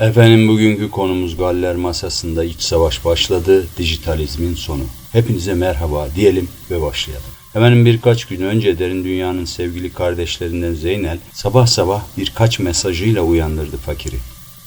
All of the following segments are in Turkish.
Efendim bugünkü konumuz Galler masasında iç savaş başladı, dijitalizmin sonu. Hepinize merhaba diyelim ve başlayalım. Hemen birkaç gün önce Derin Dünya'nın sevgili kardeşlerinden Zeynel sabah sabah birkaç mesajıyla uyandırdı fakiri.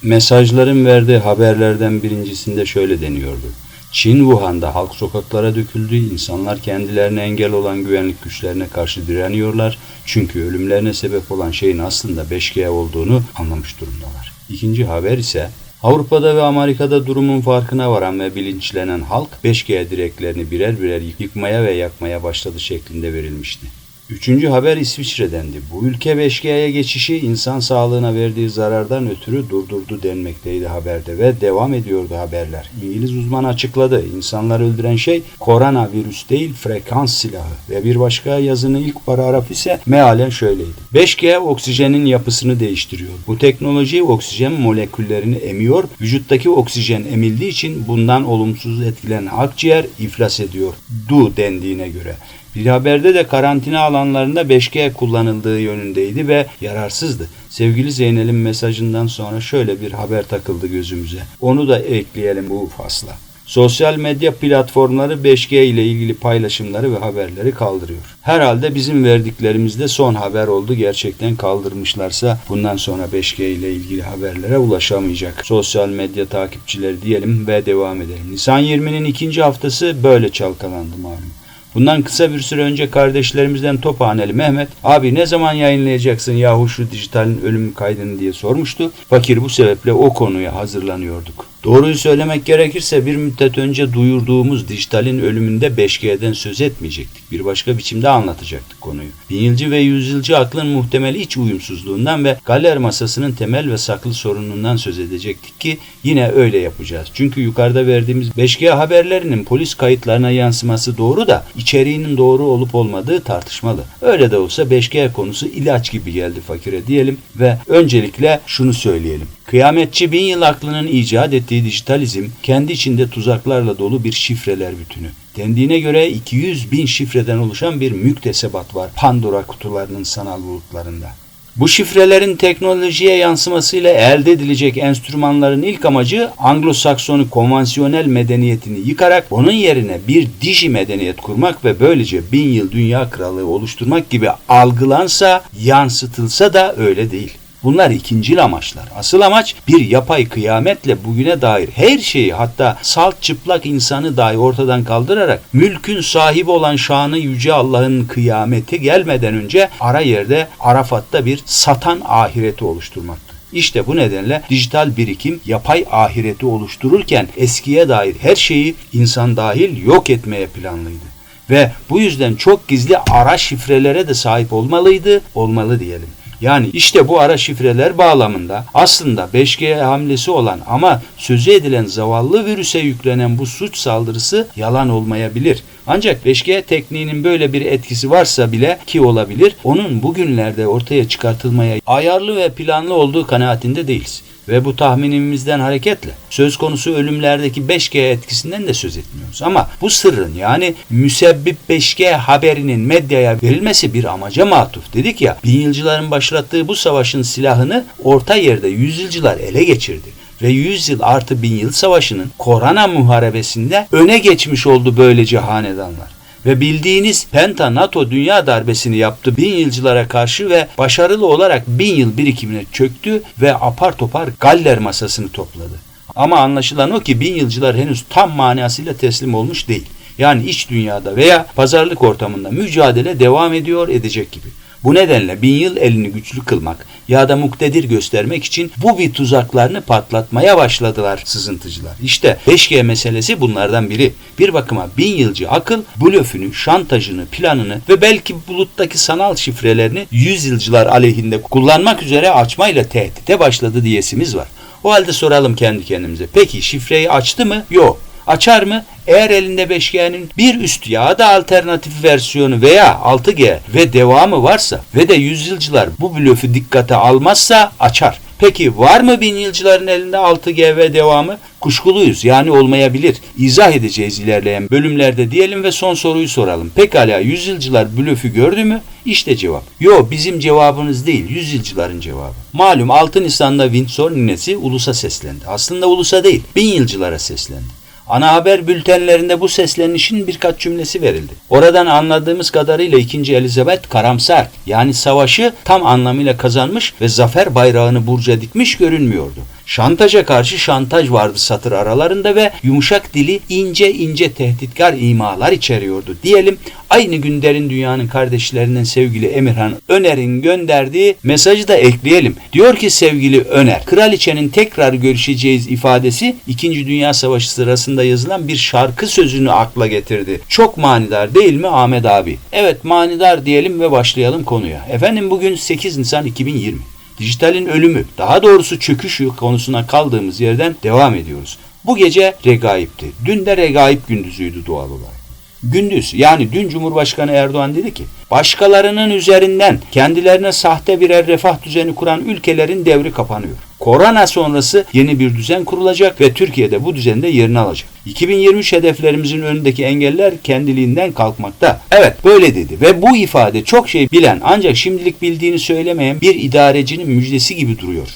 Mesajların verdiği haberlerden birincisinde şöyle deniyordu. Çin Wuhan'da halk sokaklara döküldü, insanlar kendilerine engel olan güvenlik güçlerine karşı direniyorlar. Çünkü ölümlerine sebep olan şeyin aslında 5G olduğunu anlamış durumdalar. İkinci haber ise Avrupa'da ve Amerika'da durumun farkına varan ve bilinçlenen halk 5G direklerini birer birer yıkmaya ve yakmaya başladı şeklinde verilmişti. Üçüncü haber İsviçre'dendi. Bu ülke 5G'ye geçişi insan sağlığına verdiği zarardan ötürü durdurdu denmekteydi haberde ve devam ediyordu haberler. İngiliz uzman açıkladı. İnsanları öldüren şey koronavirüs değil frekans silahı ve bir başka yazının ilk paragraf ise mealen şöyleydi. 5G oksijenin yapısını değiştiriyor. Bu teknoloji oksijen moleküllerini emiyor. Vücuttaki oksijen emildiği için bundan olumsuz etkilenen akciğer iflas ediyor. Du dendiğine göre. Bir haberde de karantina alanlarında 5G kullanıldığı yönündeydi ve yararsızdı. Sevgili Zeynel'in mesajından sonra şöyle bir haber takıldı gözümüze. Onu da ekleyelim bu fasla. Sosyal medya platformları 5G ile ilgili paylaşımları ve haberleri kaldırıyor. Herhalde bizim verdiklerimizde son haber oldu. Gerçekten kaldırmışlarsa bundan sonra 5G ile ilgili haberlere ulaşamayacak. Sosyal medya takipçileri diyelim ve devam edelim. Nisan 20'nin ikinci haftası böyle çalkalandı malum. Bundan kısa bir süre önce kardeşlerimizden Tophaneli Mehmet abi ne zaman yayınlayacaksın yahu şu dijitalin ölüm kaydını diye sormuştu. Fakir bu sebeple o konuya hazırlanıyorduk. Doğruyu söylemek gerekirse bir müddet önce duyurduğumuz dijitalin ölümünde 5G'den söz etmeyecektik. Bir başka biçimde anlatacaktık konuyu. Binyılcı ve yüzyılcı aklın muhtemel iç uyumsuzluğundan ve galer masasının temel ve saklı sorunundan söz edecektik ki yine öyle yapacağız. Çünkü yukarıda verdiğimiz 5G haberlerinin polis kayıtlarına yansıması doğru da içeriğinin doğru olup olmadığı tartışmalı. Öyle de olsa 5G konusu ilaç gibi geldi fakire diyelim ve öncelikle şunu söyleyelim. Kıyametçi bin yıl aklının icat ettiği dijitalizm kendi içinde tuzaklarla dolu bir şifreler bütünü. Dendiğine göre 200 bin şifreden oluşan bir müktesebat var Pandora kutularının sanal bulutlarında. Bu şifrelerin teknolojiye yansımasıyla elde edilecek enstrümanların ilk amacı Anglo-Saksonu konvansiyonel medeniyetini yıkarak onun yerine bir diji medeniyet kurmak ve böylece bin yıl dünya krallığı oluşturmak gibi algılansa, yansıtılsa da öyle değil. Bunlar ikincil amaçlar. Asıl amaç bir yapay kıyametle bugüne dair her şeyi hatta salt çıplak insanı dahi ortadan kaldırarak mülkün sahibi olan şanı yüce Allah'ın kıyameti gelmeden önce ara yerde Arafat'ta bir satan ahireti oluşturmaktır. İşte bu nedenle dijital birikim yapay ahireti oluştururken eskiye dair her şeyi insan dahil yok etmeye planlıydı. Ve bu yüzden çok gizli ara şifrelere de sahip olmalıydı, olmalı diyelim. Yani işte bu ara şifreler bağlamında aslında 5G hamlesi olan ama sözü edilen zavallı virüse yüklenen bu suç saldırısı yalan olmayabilir. Ancak 5G tekniğinin böyle bir etkisi varsa bile ki olabilir, onun bugünlerde ortaya çıkartılmaya ayarlı ve planlı olduğu kanaatinde değiliz. Ve bu tahminimizden hareketle söz konusu ölümlerdeki 5G etkisinden de söz etmiyoruz. Ama bu sırrın yani müsebbip 5G haberinin medyaya verilmesi bir amaca matuf. Dedik ya bin yılcıların başlattığı bu savaşın silahını orta yerde yüzyılcılar ele geçirdi ve 100 yıl artı bin yıl savaşının korona muharebesinde öne geçmiş oldu böylece hanedanlar ve bildiğiniz Penta NATO dünya darbesini yaptı bin yılcılara karşı ve başarılı olarak bin yıl birikimine çöktü ve apar topar Galler masasını topladı. Ama anlaşılan o ki bin yılcılar henüz tam manasıyla teslim olmuş değil. Yani iç dünyada veya pazarlık ortamında mücadele devam ediyor edecek gibi. Bu nedenle bin yıl elini güçlü kılmak ya da muktedir göstermek için bu bir tuzaklarını patlatmaya başladılar sızıntıcılar. İşte 5G meselesi bunlardan biri. Bir bakıma bin yılcı akıl blöfünü, şantajını, planını ve belki buluttaki sanal şifrelerini yüz yılcılar aleyhinde kullanmak üzere açmayla tehdite başladı diyesimiz var. O halde soralım kendi kendimize. Peki şifreyi açtı mı? Yok. Açar mı? Eğer elinde 5G'nin bir üst ya da alternatif versiyonu veya 6G ve devamı varsa ve de yüzyılcılar bu blöfü dikkate almazsa açar. Peki var mı bin yılcıların elinde 6G ve devamı? Kuşkuluyuz yani olmayabilir. İzah edeceğiz ilerleyen bölümlerde diyelim ve son soruyu soralım. Pekala yüzyılcılar blöfü gördü mü? İşte cevap. Yo bizim cevabımız değil yüzyılcıların cevabı. Malum 6 Nisan'da Windsor ninesi ulusa seslendi. Aslında ulusa değil bin yılcılara seslendi. Ana haber bültenlerinde bu seslenişin birkaç cümlesi verildi. Oradan anladığımız kadarıyla 2. Elizabeth karamsar yani savaşı tam anlamıyla kazanmış ve zafer bayrağını burca dikmiş görünmüyordu. Şantaja karşı şantaj vardı satır aralarında ve yumuşak dili ince ince tehditkar imalar içeriyordu. Diyelim aynı gün derin dünyanın kardeşlerinden sevgili Emirhan Öner'in gönderdiği mesajı da ekleyelim. Diyor ki sevgili Öner, kraliçenin tekrar görüşeceğiz ifadesi 2. Dünya Savaşı sırasında yazılan bir şarkı sözünü akla getirdi. Çok manidar değil mi Ahmet abi? Evet manidar diyelim ve başlayalım konuya. Efendim bugün 8 Nisan 2020. Dijitalin ölümü, daha doğrusu çöküşü konusuna kaldığımız yerden devam ediyoruz. Bu gece regaipti. Dün de regaip gündüzüydü doğal olarak. Gündüz yani dün Cumhurbaşkanı Erdoğan dedi ki başkalarının üzerinden kendilerine sahte birer refah düzeni kuran ülkelerin devri kapanıyor. Korona sonrası yeni bir düzen kurulacak ve Türkiye'de bu düzende yerini alacak. 2023 hedeflerimizin önündeki engeller kendiliğinden kalkmakta. Evet böyle dedi ve bu ifade çok şey bilen ancak şimdilik bildiğini söylemeyen bir idarecinin müjdesi gibi duruyor.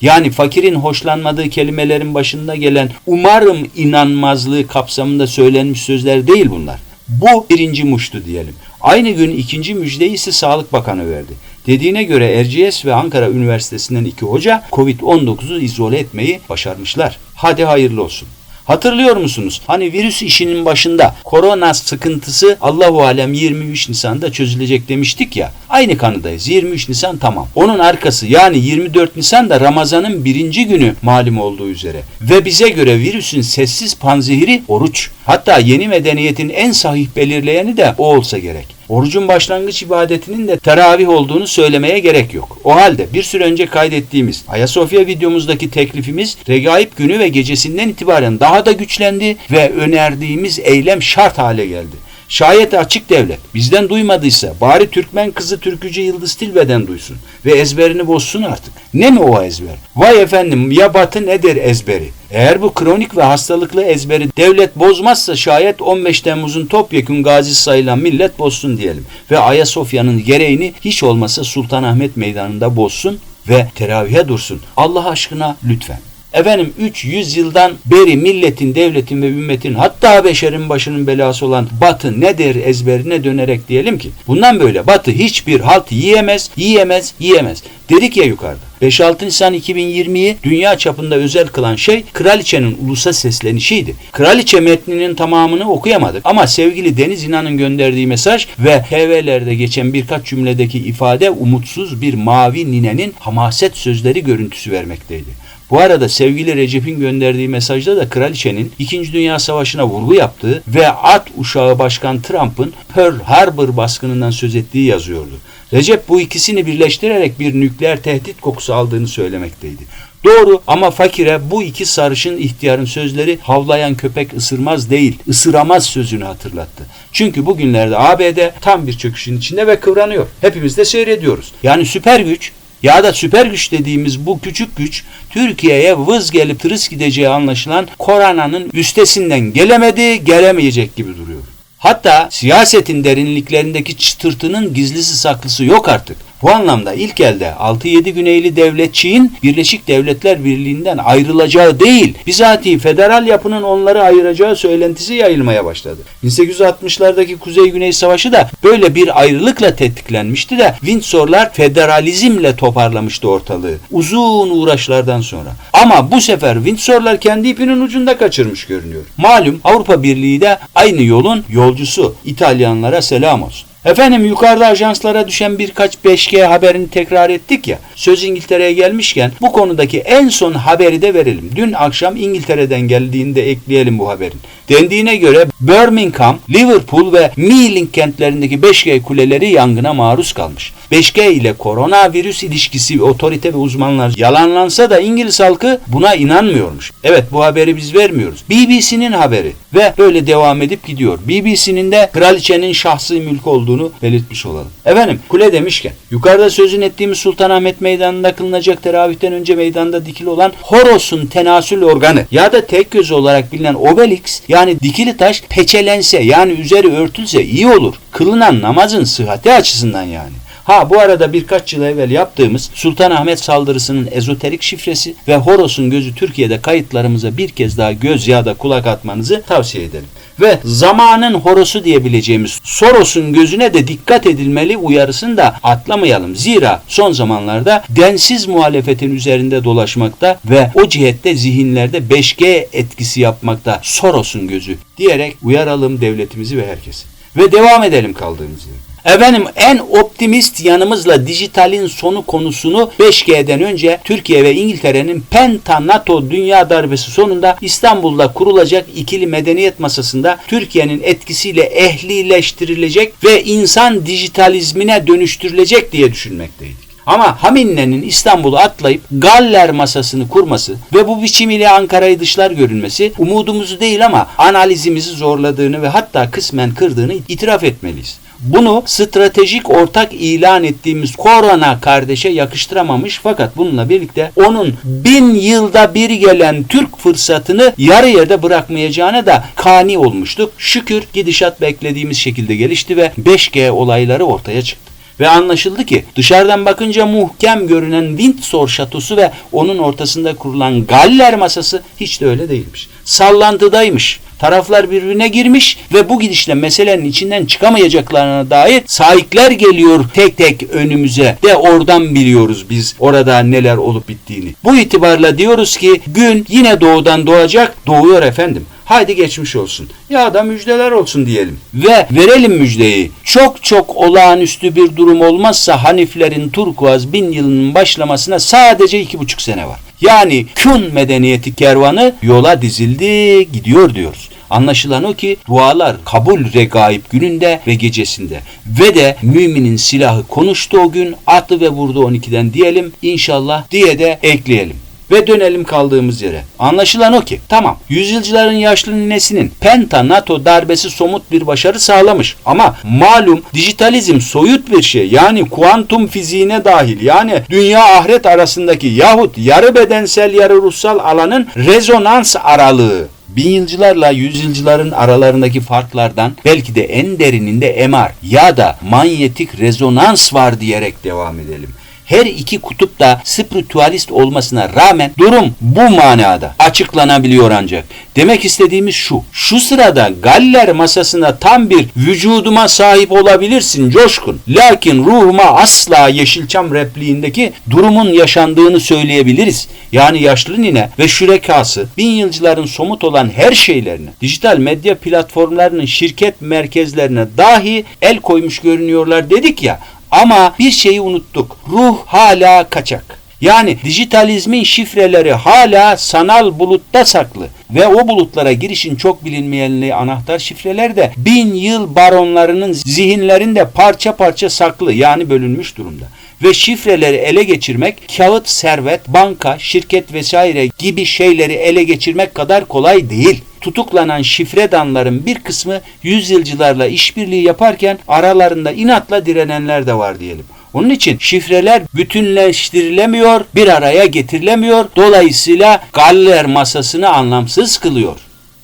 Yani fakirin hoşlanmadığı kelimelerin başında gelen umarım inanmazlığı kapsamında söylenmiş sözler değil bunlar. Bu birinci muştu diyelim. Aynı gün ikinci müjdeyi ise Sağlık Bakanı verdi. Dediğine göre Erciyes ve Ankara Üniversitesi'nden iki hoca Covid-19'u izole etmeyi başarmışlar. Hadi hayırlı olsun. Hatırlıyor musunuz? Hani virüs işinin başında korona sıkıntısı Allahu alem 23 Nisan'da çözülecek demiştik ya. Aynı kanıdayız. 23 Nisan tamam. Onun arkası yani 24 Nisan da Ramazan'ın birinci günü malum olduğu üzere. Ve bize göre virüsün sessiz panzehiri oruç. Hatta yeni medeniyetin en sahih belirleyeni de o olsa gerek. Orucun başlangıç ibadetinin de teravih olduğunu söylemeye gerek yok. O halde bir süre önce kaydettiğimiz Ayasofya videomuzdaki teklifimiz regaip günü ve gecesinden itibaren daha da güçlendi ve önerdiğimiz eylem şart hale geldi. Şayet açık devlet bizden duymadıysa bari Türkmen kızı Türkücü Yıldız Tilbe'den duysun ve ezberini bozsun artık. Ne mi o ezber? Vay efendim ya batı nedir ezberi? Eğer bu kronik ve hastalıklı ezberi devlet bozmazsa şayet 15 Temmuz'un topyekun gazisi sayılan millet bozsun diyelim. Ve Ayasofya'nın gereğini hiç olmasa Sultanahmet Meydanı'nda bozsun ve teravihe dursun. Allah aşkına lütfen. Efendim 300 yıldan beri milletin, devletin ve ümmetin hatta beşerin başının belası olan batı nedir ezberine dönerek diyelim ki bundan böyle batı hiçbir halt yiyemez, yiyemez, yiyemez. Dedik ya yukarıda. 5-6 Nisan 2020'yi dünya çapında özel kılan şey kraliçenin ulusa seslenişiydi. Kraliçe metninin tamamını okuyamadık ama sevgili Deniz İnan'ın gönderdiği mesaj ve TV'lerde geçen birkaç cümledeki ifade umutsuz bir mavi ninenin hamaset sözleri görüntüsü vermekteydi. Bu arada sevgili Recep'in gönderdiği mesajda da kraliçenin 2. Dünya Savaşı'na vurgu yaptığı ve at uşağı Başkan Trump'ın Pearl Harbor baskınından söz ettiği yazıyordu. Recep bu ikisini birleştirerek bir nükleer tehdit kokusu aldığını söylemekteydi. Doğru ama fakire bu iki sarışın ihtiyarın sözleri havlayan köpek ısırmaz değil, ısıramaz sözünü hatırlattı. Çünkü bugünlerde ABD tam bir çöküşün içinde ve kıvranıyor. Hepimiz de seyrediyoruz. Yani süper güç ya da süper güç dediğimiz bu küçük güç Türkiye'ye vız gelip tırıs gideceği anlaşılan koronanın üstesinden gelemedi, gelemeyecek gibi duruyor. Hatta siyasetin derinliklerindeki çıtırtının gizlisi saklısı yok artık. Bu anlamda ilk elde 6-7 Güneyli devletçiğin Birleşik Devletler Birliği'nden ayrılacağı değil, bizatihi federal yapının onları ayıracağı söylentisi yayılmaya başladı. 1860'lardaki Kuzey-Güney Savaşı da böyle bir ayrılıkla tetiklenmişti de Windsorlar federalizmle toparlamıştı ortalığı. Uzun uğraşlardan sonra. Ama bu sefer Windsorlar kendi ipinin ucunda kaçırmış görünüyor. Malum Avrupa Birliği de aynı yolun yolcusu. İtalyanlara selam olsun. Efendim yukarıda ajanslara düşen birkaç 5G haberini tekrar ettik ya. Söz İngiltere'ye gelmişken bu konudaki en son haberi de verelim. Dün akşam İngiltere'den geldiğinde ekleyelim bu haberin. Dendiğine göre Birmingham, Liverpool ve Mealing kentlerindeki 5G kuleleri yangına maruz kalmış. 5G ile koronavirüs ilişkisi otorite ve uzmanlar yalanlansa da İngiliz halkı buna inanmıyormuş. Evet bu haberi biz vermiyoruz. BBC'nin haberi ve böyle devam edip gidiyor. BBC'nin de kraliçenin şahsi mülk olduğunu olduğunu belirtmiş olalım. Efendim kule demişken yukarıda sözün ettiğimiz Sultanahmet Meydanı'nda kılınacak teravihten önce meydanda dikili olan Horos'un tenasül organı ya da tek gözü olarak bilinen Obelix yani dikili taş peçelense yani üzeri örtülse iyi olur. Kılınan namazın sıhhati açısından yani. Ha bu arada birkaç yıl evvel yaptığımız Sultanahmet saldırısının ezoterik şifresi ve Horos'un gözü Türkiye'de kayıtlarımıza bir kez daha göz ya da kulak atmanızı tavsiye ederim. Ve zamanın horosu diyebileceğimiz Soros'un gözüne de dikkat edilmeli uyarısını da atlamayalım. Zira son zamanlarda densiz muhalefetin üzerinde dolaşmakta ve o cihette zihinlerde 5G etkisi yapmakta Soros'un gözü diyerek uyaralım devletimizi ve herkesi. Ve devam edelim kaldığımız yerden. Efendim en optimist yanımızla dijitalin sonu konusunu 5G'den önce Türkiye ve İngiltere'nin Penta NATO dünya darbesi sonunda İstanbul'da kurulacak ikili medeniyet masasında Türkiye'nin etkisiyle ehlileştirilecek ve insan dijitalizmine dönüştürülecek diye düşünmekteydik. Ama Haminne'nin İstanbul'u atlayıp Galler masasını kurması ve bu biçim ile Ankara'yı dışlar görünmesi umudumuzu değil ama analizimizi zorladığını ve hatta kısmen kırdığını itiraf etmeliyiz. Bunu stratejik ortak ilan ettiğimiz korona kardeşe yakıştıramamış fakat bununla birlikte onun bin yılda bir gelen Türk fırsatını yarı yerde bırakmayacağına da kani olmuştuk. Şükür gidişat beklediğimiz şekilde gelişti ve 5G olayları ortaya çıktı. Ve anlaşıldı ki dışarıdan bakınca muhkem görünen Windsor şatosu ve onun ortasında kurulan Galler masası hiç de öyle değilmiş. Sallantıdaymış. Taraflar birbirine girmiş ve bu gidişle meselenin içinden çıkamayacaklarına dair sahipler geliyor tek tek önümüze de oradan biliyoruz biz orada neler olup bittiğini. Bu itibarla diyoruz ki gün yine doğudan doğacak doğuyor efendim. Haydi geçmiş olsun. Ya da müjdeler olsun diyelim. Ve verelim müjdeyi. Çok çok olağanüstü bir durum olmazsa Haniflerin turkuaz bin yılının başlamasına sadece iki buçuk sene var. Yani Kün medeniyeti kervanı yola dizildi gidiyor diyoruz. Anlaşılan o ki dualar kabul regaib gününde ve gecesinde. Ve de müminin silahı konuştu o gün, attı ve vurdu 12'den diyelim inşallah diye de ekleyelim. Ve dönelim kaldığımız yere. Anlaşılan o ki tamam yüzyılcıların yaşlı ninesinin Penta NATO darbesi somut bir başarı sağlamış. Ama malum dijitalizm soyut bir şey yani kuantum fiziğine dahil yani dünya ahiret arasındaki yahut yarı bedensel yarı ruhsal alanın rezonans aralığı bin yılcılarla yüzyılcıların aralarındaki farklardan belki de en derininde MR ya da manyetik rezonans var diyerek devam edelim her iki kutup da spiritualist olmasına rağmen durum bu manada açıklanabiliyor ancak. Demek istediğimiz şu. Şu sırada Galler masasında tam bir vücuduma sahip olabilirsin coşkun. Lakin ruhuma asla Yeşilçam repliğindeki durumun yaşandığını söyleyebiliriz. Yani yaşlı nine ve şürekası bin yılcıların somut olan her şeylerini dijital medya platformlarının şirket merkezlerine dahi el koymuş görünüyorlar dedik ya ama bir şeyi unuttuk. Ruh hala kaçak. Yani dijitalizmin şifreleri hala sanal bulutta saklı ve o bulutlara girişin çok bilinmeyenliği anahtar şifreler de bin yıl baronlarının zihinlerinde parça parça saklı yani bölünmüş durumda. Ve şifreleri ele geçirmek kağıt, servet, banka, şirket vesaire gibi şeyleri ele geçirmek kadar kolay değil tutuklanan şifredanların bir kısmı yüzyılcılarla işbirliği yaparken aralarında inatla direnenler de var diyelim. Onun için şifreler bütünleştirilemiyor, bir araya getirilemiyor. Dolayısıyla Galler masasını anlamsız kılıyor.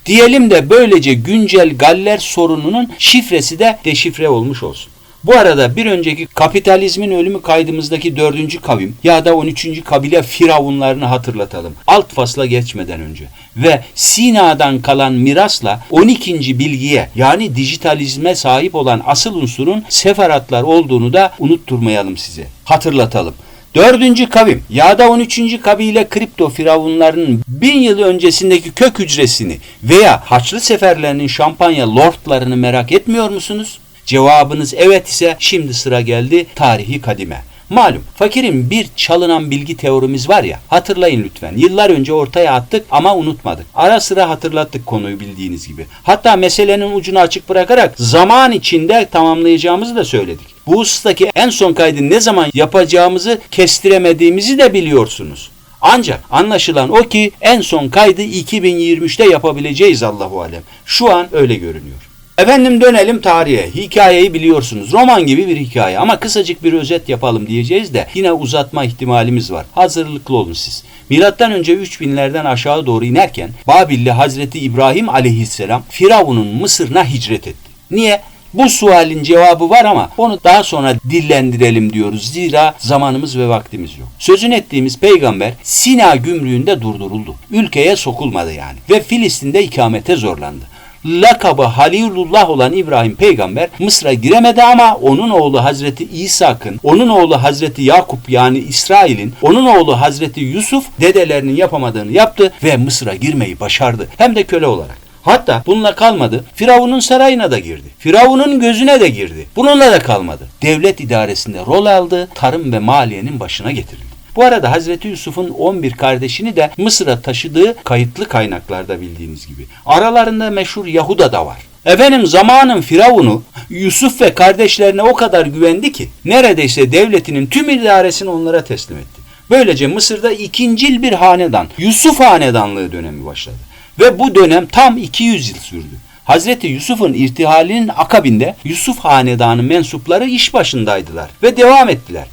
Diyelim de böylece güncel Galler sorununun şifresi de deşifre olmuş olsun. Bu arada bir önceki kapitalizmin ölümü kaydımızdaki dördüncü kavim ya da on üçüncü kabile firavunlarını hatırlatalım. Alt fasla geçmeden önce. Ve Sina'dan kalan mirasla 12. bilgiye yani dijitalizme sahip olan asıl unsurun sefaratlar olduğunu da unutturmayalım size. Hatırlatalım. Dördüncü kavim ya da 13. kabile kripto firavunlarının bin yıl öncesindeki kök hücresini veya Haçlı seferlerinin şampanya lordlarını merak etmiyor musunuz? Cevabınız evet ise şimdi sıra geldi tarihi kadime. Malum fakirin bir çalınan bilgi teorimiz var ya hatırlayın lütfen. Yıllar önce ortaya attık ama unutmadık. Ara sıra hatırlattık konuyu bildiğiniz gibi. Hatta meselenin ucunu açık bırakarak zaman içinde tamamlayacağımızı da söyledik. Bu husustaki en son kaydı ne zaman yapacağımızı kestiremediğimizi de biliyorsunuz. Ancak anlaşılan o ki en son kaydı 2023'te yapabileceğiz Allahu alem. Şu an öyle görünüyor. Efendim dönelim tarihe. Hikayeyi biliyorsunuz. Roman gibi bir hikaye ama kısacık bir özet yapalım diyeceğiz de yine uzatma ihtimalimiz var. Hazırlıklı olun siz. Milattan önce 3000'lerden aşağı doğru inerken Babilli Hazreti İbrahim aleyhisselam Firavun'un Mısır'ına hicret etti. Niye? Bu sualin cevabı var ama onu daha sonra dillendirelim diyoruz. Zira zamanımız ve vaktimiz yok. Sözün ettiğimiz peygamber Sina gümrüğünde durduruldu. Ülkeye sokulmadı yani ve Filistin'de ikamete zorlandı lakabı Halilullah olan İbrahim peygamber Mısır'a giremedi ama onun oğlu Hazreti İsa'kın, onun oğlu Hazreti Yakup yani İsrail'in, onun oğlu Hazreti Yusuf dedelerinin yapamadığını yaptı ve Mısır'a girmeyi başardı. Hem de köle olarak. Hatta bununla kalmadı. Firavun'un sarayına da girdi. Firavun'un gözüne de girdi. Bununla da kalmadı. Devlet idaresinde rol aldı, tarım ve maliyenin başına getirildi. Bu arada Hazreti Yusuf'un 11 kardeşini de Mısır'a taşıdığı kayıtlı kaynaklarda bildiğiniz gibi. Aralarında meşhur Yahuda da var. Efendim zamanın Firavun'u Yusuf ve kardeşlerine o kadar güvendi ki neredeyse devletinin tüm idaresini onlara teslim etti. Böylece Mısır'da ikincil bir hanedan, Yusuf hanedanlığı dönemi başladı. Ve bu dönem tam 200 yıl sürdü. Hazreti Yusuf'un irtihalinin akabinde Yusuf hanedanı mensupları iş başındaydılar ve devam ettiler.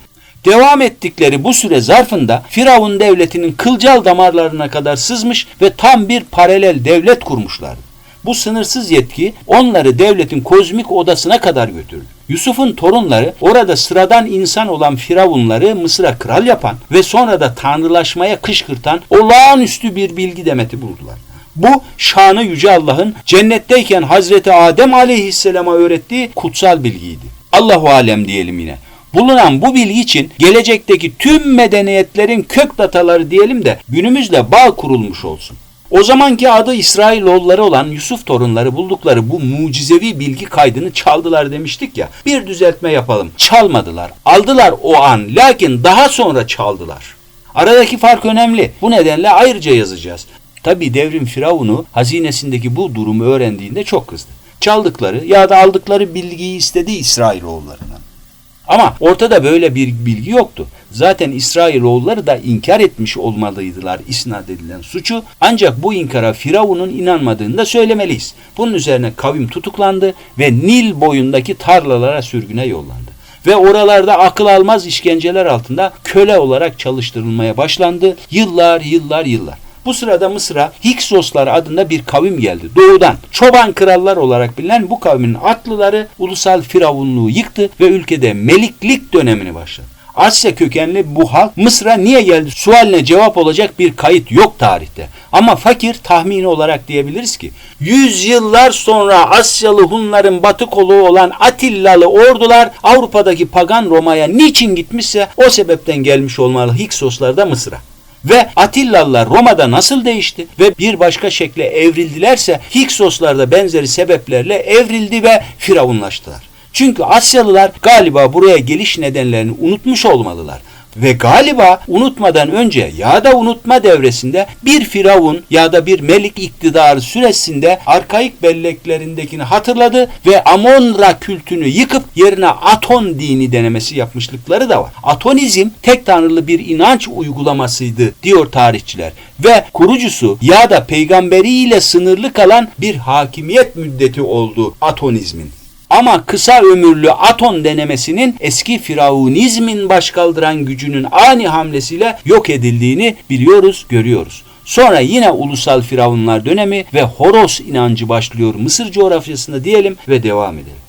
Devam ettikleri bu süre zarfında Firavun devletinin kılcal damarlarına kadar sızmış ve tam bir paralel devlet kurmuşlardı. Bu sınırsız yetki onları devletin kozmik odasına kadar götürdü. Yusuf'un torunları orada sıradan insan olan Firavunları Mısır'a kral yapan ve sonra da tanrılaşmaya kışkırtan olağanüstü bir bilgi demeti buldular. Bu şanı yüce Allah'ın cennetteyken Hazreti Adem aleyhisselama öğrettiği kutsal bilgiydi. Allahu alem diyelim yine. Bulunan bu bilgi için gelecekteki tüm medeniyetlerin kök dataları diyelim de günümüzle bağ kurulmuş olsun. O zamanki adı İsrailoğulları olan Yusuf torunları buldukları bu mucizevi bilgi kaydını çaldılar demiştik ya. Bir düzeltme yapalım. Çalmadılar. Aldılar o an. Lakin daha sonra çaldılar. Aradaki fark önemli. Bu nedenle ayrıca yazacağız. Tabi devrim Firavun'u hazinesindeki bu durumu öğrendiğinde çok kızdı. Çaldıkları ya da aldıkları bilgiyi istedi İsrailoğullarına. Ama ortada böyle bir bilgi yoktu. Zaten İsrailoğulları da inkar etmiş olmalıydılar isnat edilen suçu. Ancak bu inkara Firavun'un inanmadığını da söylemeliyiz. Bunun üzerine kavim tutuklandı ve Nil boyundaki tarlalara sürgüne yollandı. Ve oralarda akıl almaz işkenceler altında köle olarak çalıştırılmaya başlandı. Yıllar yıllar yıllar. Bu sırada Mısır'a Hiksoslar adında bir kavim geldi. Doğudan çoban krallar olarak bilinen bu kavmin atlıları ulusal firavunluğu yıktı ve ülkede meliklik dönemini başladı. Asya kökenli bu halk Mısır'a niye geldi sualine cevap olacak bir kayıt yok tarihte. Ama fakir tahmini olarak diyebiliriz ki yüzyıllar sonra Asyalı Hunların batı kolu olan Atillalı ordular Avrupa'daki pagan Roma'ya niçin gitmişse o sebepten gelmiş olmalı Hiksoslar da Mısır'a. Ve Atillalılar Roma'da nasıl değişti ve bir başka şekle evrildilerse Hiksoslar da benzeri sebeplerle evrildi ve firavunlaştılar. Çünkü Asyalılar galiba buraya geliş nedenlerini unutmuş olmalılar. Ve galiba unutmadan önce ya da unutma devresinde bir firavun ya da bir melik iktidarı süresinde arkaik belleklerindekini hatırladı ve Amon-Ra kültünü yıkıp yerine Aton dini denemesi yapmışlıkları da var. Atonizm tek tanrılı bir inanç uygulamasıydı diyor tarihçiler ve kurucusu ya da peygamberiyle sınırlı kalan bir hakimiyet müddeti oldu Atonizmin. Ama kısa ömürlü Aton denemesinin eski firavunizmin başkaldıran gücünün ani hamlesiyle yok edildiğini biliyoruz, görüyoruz. Sonra yine ulusal firavunlar dönemi ve Horos inancı başlıyor Mısır coğrafyasında diyelim ve devam edelim.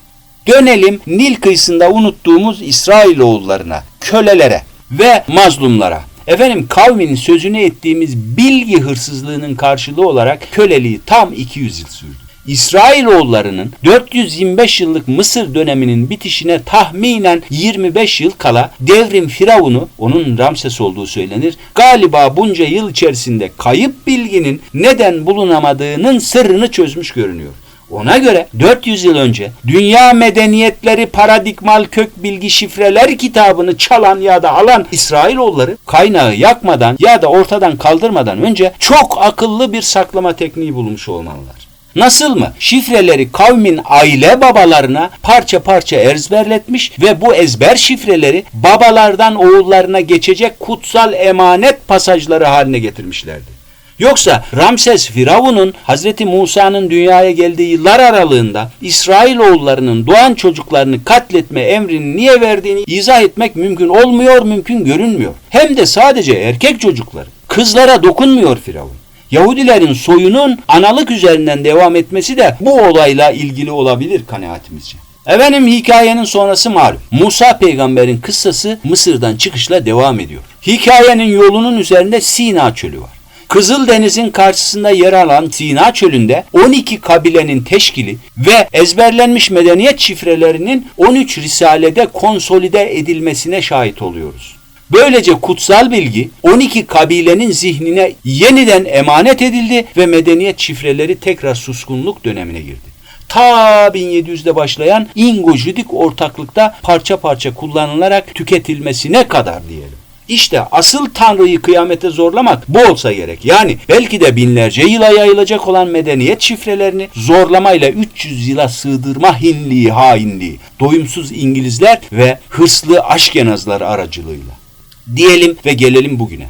Dönelim Nil kıyısında unuttuğumuz İsrailoğullarına, kölelere ve mazlumlara. Efendim kavmin sözünü ettiğimiz bilgi hırsızlığının karşılığı olarak köleliği tam 200 yıl sürdü. İsrailoğullarının 425 yıllık Mısır döneminin bitişine tahminen 25 yıl kala devrim Firavun'u, onun Ramses olduğu söylenir, galiba bunca yıl içerisinde kayıp bilginin neden bulunamadığının sırrını çözmüş görünüyor. Ona göre 400 yıl önce dünya medeniyetleri paradigmal kök bilgi şifreler kitabını çalan ya da alan İsrailoğulları kaynağı yakmadan ya da ortadan kaldırmadan önce çok akıllı bir saklama tekniği bulmuş olmalılar. Nasıl mı? Şifreleri kavmin aile babalarına parça parça ezberletmiş ve bu ezber şifreleri babalardan oğullarına geçecek kutsal emanet pasajları haline getirmişlerdi. Yoksa Ramses Firavun'un Hazreti Musa'nın dünyaya geldiği yıllar aralığında İsrailoğullarının doğan çocuklarını katletme emrini niye verdiğini izah etmek mümkün olmuyor, mümkün görünmüyor. Hem de sadece erkek çocukları. Kızlara dokunmuyor Firavun. Yahudilerin soyunun analık üzerinden devam etmesi de bu olayla ilgili olabilir kanaatimizce. Efendim hikayenin sonrası malum. Musa peygamberin kıssası Mısır'dan çıkışla devam ediyor. Hikayenin yolunun üzerinde Sina çölü var. Kızıldeniz'in karşısında yer alan Sina çölünde 12 kabilenin teşkili ve ezberlenmiş medeniyet şifrelerinin 13 risalede konsolide edilmesine şahit oluyoruz. Böylece kutsal bilgi 12 kabilenin zihnine yeniden emanet edildi ve medeniyet şifreleri tekrar suskunluk dönemine girdi. Ta 1700'de başlayan Ingo-Judik ortaklıkta parça parça kullanılarak tüketilmesine kadar diyelim. İşte asıl Tanrı'yı kıyamete zorlamak bu olsa gerek. Yani belki de binlerce yıla yayılacak olan medeniyet şifrelerini zorlamayla 300 yıla sığdırma hinliği, hainliği, doyumsuz İngilizler ve hırslı aşkenazlar aracılığıyla. Diyelim ve gelelim bugüne.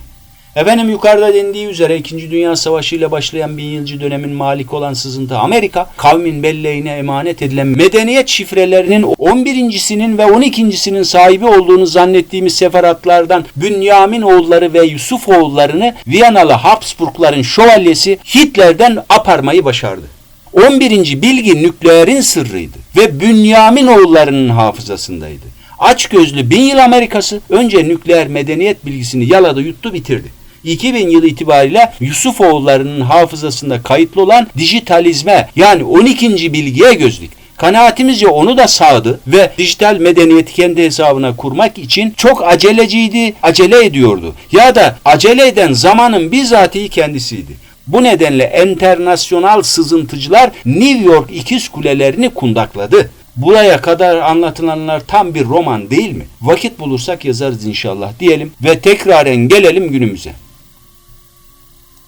Efendim yukarıda dendiği üzere 2. Dünya Savaşı ile başlayan bin yılcı dönemin malik olan sızıntı Amerika, kavmin belleğine emanet edilen medeniyet şifrelerinin 11.sinin ve 12.sinin sahibi olduğunu zannettiğimiz seferatlardan Bünyamin oğulları ve Yusuf oğullarını Viyanalı Habsburgların şövalyesi Hitler'den aparmayı başardı. 11. bilgi nükleerin sırrıydı ve Bünyamin oğullarının hafızasındaydı. Açgözlü bin yıl Amerikası önce nükleer medeniyet bilgisini yaladı yuttu bitirdi. 2000 yılı itibariyle Yusuf oğullarının hafızasında kayıtlı olan dijitalizme yani 12. bilgiye gözlük. Kanaatimizce onu da sağdı ve dijital medeniyeti kendi hesabına kurmak için çok aceleciydi, acele ediyordu. Ya da acele eden zamanın bizatihi kendisiydi. Bu nedenle enternasyonal sızıntıcılar New York ikiz kulelerini kundakladı. Buraya kadar anlatılanlar tam bir roman değil mi? Vakit bulursak yazarız inşallah diyelim ve tekraren gelelim günümüze.